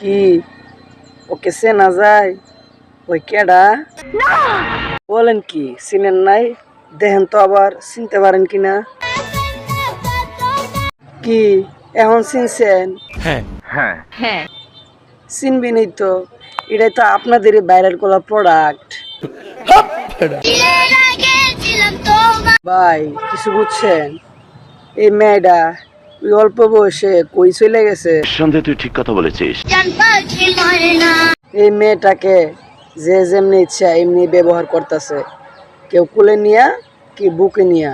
কি? ওকে চেনা যায় ওই কেডা? বলেন কি চিনেন নাই? দেখেন তো আবার চিনতে পারেন কিনা কি? এখন চিনছেন? হ্যাঁ। চিনবি নেই তো। এটাই তো আপনাদের বাইরের কোলা প্রোডাক্ট ভাই কিছু বুঝছেন? এই মেয়েটা ওই অল্প বয়সে কই চলে গেছে? সন্দেহ তুই ঠিক কথা বলেছিস। এই মেয়েটাকে যে যেমনি ইচ্ছা এমনি ব্যবহার করতেছে। কেউ কুলে নিয়া কি বুকে নিয়া?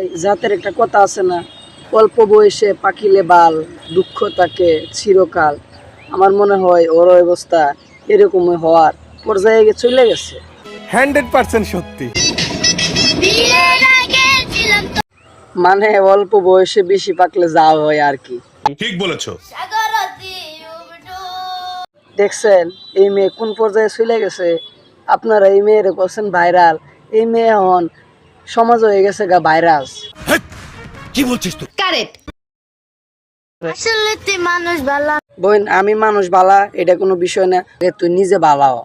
এই জাতের একটা কথা আছে না অল্প বয়সে পাকিলে বাল দুঃখ তাকে চিরকাল। আমার মনে হয় ওর অবস্থা এরকম হওয়ার পর্যায়ে গিয়ে চলে গেছে। হান্ড্রেড পার্সেন্ট সত্যি। মানে অল্প বয়সে বেশি পাকলে যা হয় আর কি। ঠিক বলেছ। দেখছেন এই মেয়ে কোন পর্যায়ে চলে গেছে? আপনারা এই মেয়ের করছেন ভাইরাল। এই মেয়ে এখন সমাজ হয়ে গেছে গা ভাইরাস। কারেক্ট আসলে তুই? মানুষ ভালো বোন আমি মানুষ বালা এটা কোনো বিষয় না। তুই নিজে বালাও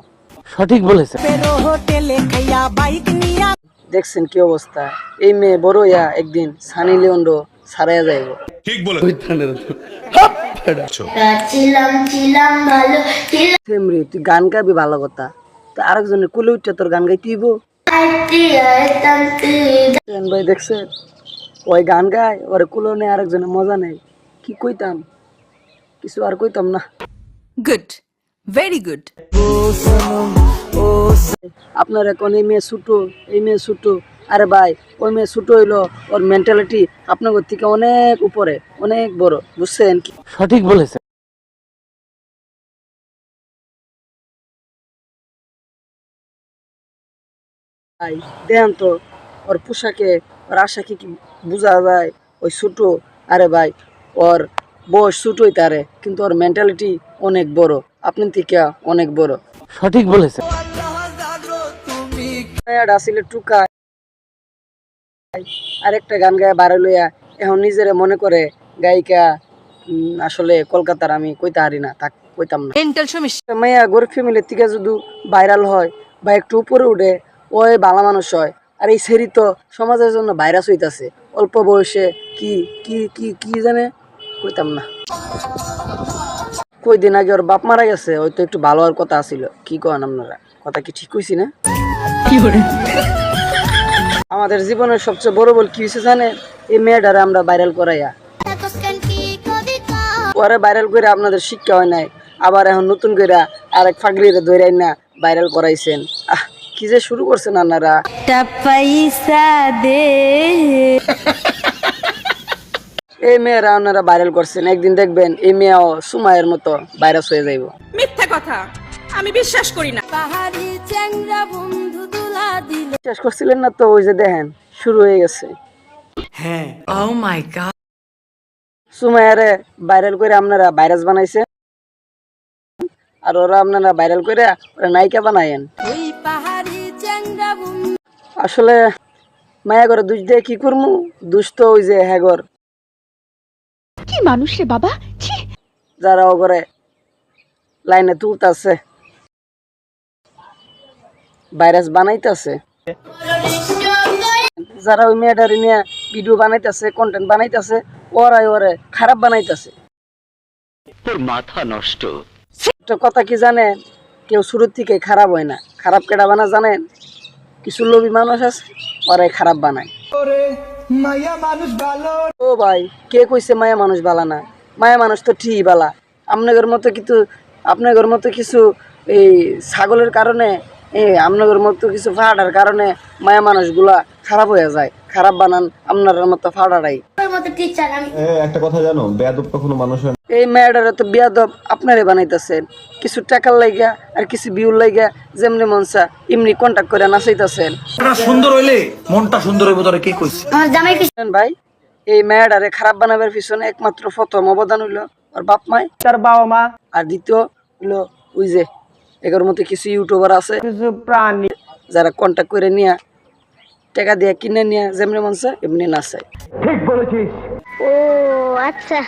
সঠিক বলেছে। দেখছেন কি অবস্থা? এই মেয়ে বড় ইয়া একদিন সানি লিওন্ডো ছাড়াইয়া যাইব। ঠিক তুই গান গাবি ভালো কথা। তো আরেকজনের কুলে উঠতে তোর গান গাইতে হইব আইতাম তুই দেখছেন ভাই দেখছেন? ওই গান গায় ওরে কুলো নেই আরেকজনের মজা নেই। কি কইতাম? কিছু আর কইতাম না। গুড ভেরি গুড আপনার এখন এই মেয়ে ছুটো এই মেয়ে ছুটো। আরে ভাই ওই মেয়ে ছুটো হইল ওর মেন্টালিটি আপনার থেকে অনেক উপরে অনেক বড় বুঝছেন কি? সঠিক বলেছে ভাই দেন তো ওর পোশাকে ওর আশাকে কি বোঝা যায়? ওই ছোটো আরে ভাই ওর বয়স ছোটোই তারে কিন্তু ওর মেন্টালিটি অনেক বড় আপনি থেকে অনেক বড়। সঠিক বলেছে আসলে টুকা আরেকটা গান গায়ে বারে লইয়া এখন নিজেরে মনে করে গায়িকা আসলে কলকাতার আমি কইতে হারি না তা কইতাম না। মাইয়া গরিব ফ্যামিলির থেকে যদি ভাইরাল হয় বা একটু উপরে উঠে ওই ভালো মানুষ হয়। আর এই সেরি তো সমাজের জন্য ভাইরাস হইতাছে। অল্প বয়সে কি কি কি কি জানে? কইতাম না। কই দিন আগে ওর বাপ মারা গেছে ওই তো একটু ভালো হওয়ার কথা আছিল। কি কন আপনারা? কথা কি ঠিক কইছি না? আমাদের জীবনের সবচেয়ে বড় বল কি হয়েছে জানে এই মেয়েটারে আমরা ভাইরাল করাইয়া। পরে ভাইরাল করে আপনাদের শিক্ষা হয় নাই। আবার এখন নতুন করে আরেক ফাগলিরে ধরে না ভাইরাল করাইছেন। আহ কি যে শুরু করছেন আপনারা এই মেয়েরা আপনারা ভাইরাল করছেন। একদিন দেখবেন এই মেয়েও সুমায়ের মতো ভাইরাস হয়ে যাইব। মিথ্যা কথা। আমি বিশ্বাস করি না। পাহাড়ি চ্যাংরা বন্ধু দুলা দিল। বিশ্বাস করছিলেন না তো ওই যে দেখেন শুরু হয়ে গেছে। ও মাই গড সুমায়ারে ভাইরাল করে আপনারা ভাইরাস বানাইছেন আর ওরা আপনারা ভাইরাল করে ওরা নায়িকা বানায়েন। ওই পাহাড়ি চ্যাংরা বন্ধু। আসলে মায়া করে দুষ দিয়ে কি করমু? দুষ তো ওই যে হ্যাগর কি মানুষ রে বাবা? যারা ও করে লাইনে তুলতাছে। ভাইরাস বানাইতাছে। যারা ওই মেয়েটার নিয়ে ভিডিও বানাইতাছে কন্টেন্ট বানাইতাছে ওরাই ওরে খারাপ বানাইতাছে। তোর মাথা নষ্ট। একটা কথা কি জানেন? কেউ শুরুর থেকে খারাপ হয় না। খারাপ কেডা বানা জানেন? কিছু লোভী মানুষ আছে ওরাই খারাপ বানায়। ও ভাই কে কইছে মায়া মানুষ বালা না? মায়া মানুষ তো ঠিকই বালা আপনাদের মতো কিন্তু আপনাদের মতো কিছু এই ছাগলের কারণে এই আপনাদের মতো কিছু ফাটার কারণে মায়া মানুষগুলা খারাপ হয়ে যায়। খারাপ বানান আপনার মতো ফাটারাই মতো টিচার একটা কথা জানো বেয়াদব কখনো মানুষ এই মেয়েটারে তো বিয়াদব আপনারে বানাইতেছেন কিছু টাকার লাইগা আর কিছু বিউর লাইগা যেমনি মনসা এমনি কন্টাক্ট করে নাচাইতেছেন। সুন্দর হইলে মনটা সুন্দর হইব তোরা কে কইছে? আমার জামাই কি ভাই এই মেয়েটারে খারাপ বানাবার পিছনে একমাত্র প্রথম অবদান হইল আর বাপ মাই তার বাবা মা। আর দ্বিতীয় হইল ওই যে এগুলোর মধ্যে কিছু ইউটিউবার আছে কিছু প্রাণী। যারা কন্ট্যাক্ট করে নিয়ে টাকা দিয়ে কিনে নিয়ে যেমনি মনসে এমনি নাচায় ঠিক বলেছিস। ও আচ্ছা।